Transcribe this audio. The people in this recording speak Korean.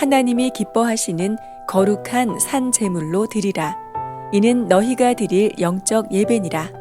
하나님이 기뻐하시는 거룩한 산 제물로 드리라. 이는 너희가 드릴 영적 예배니라.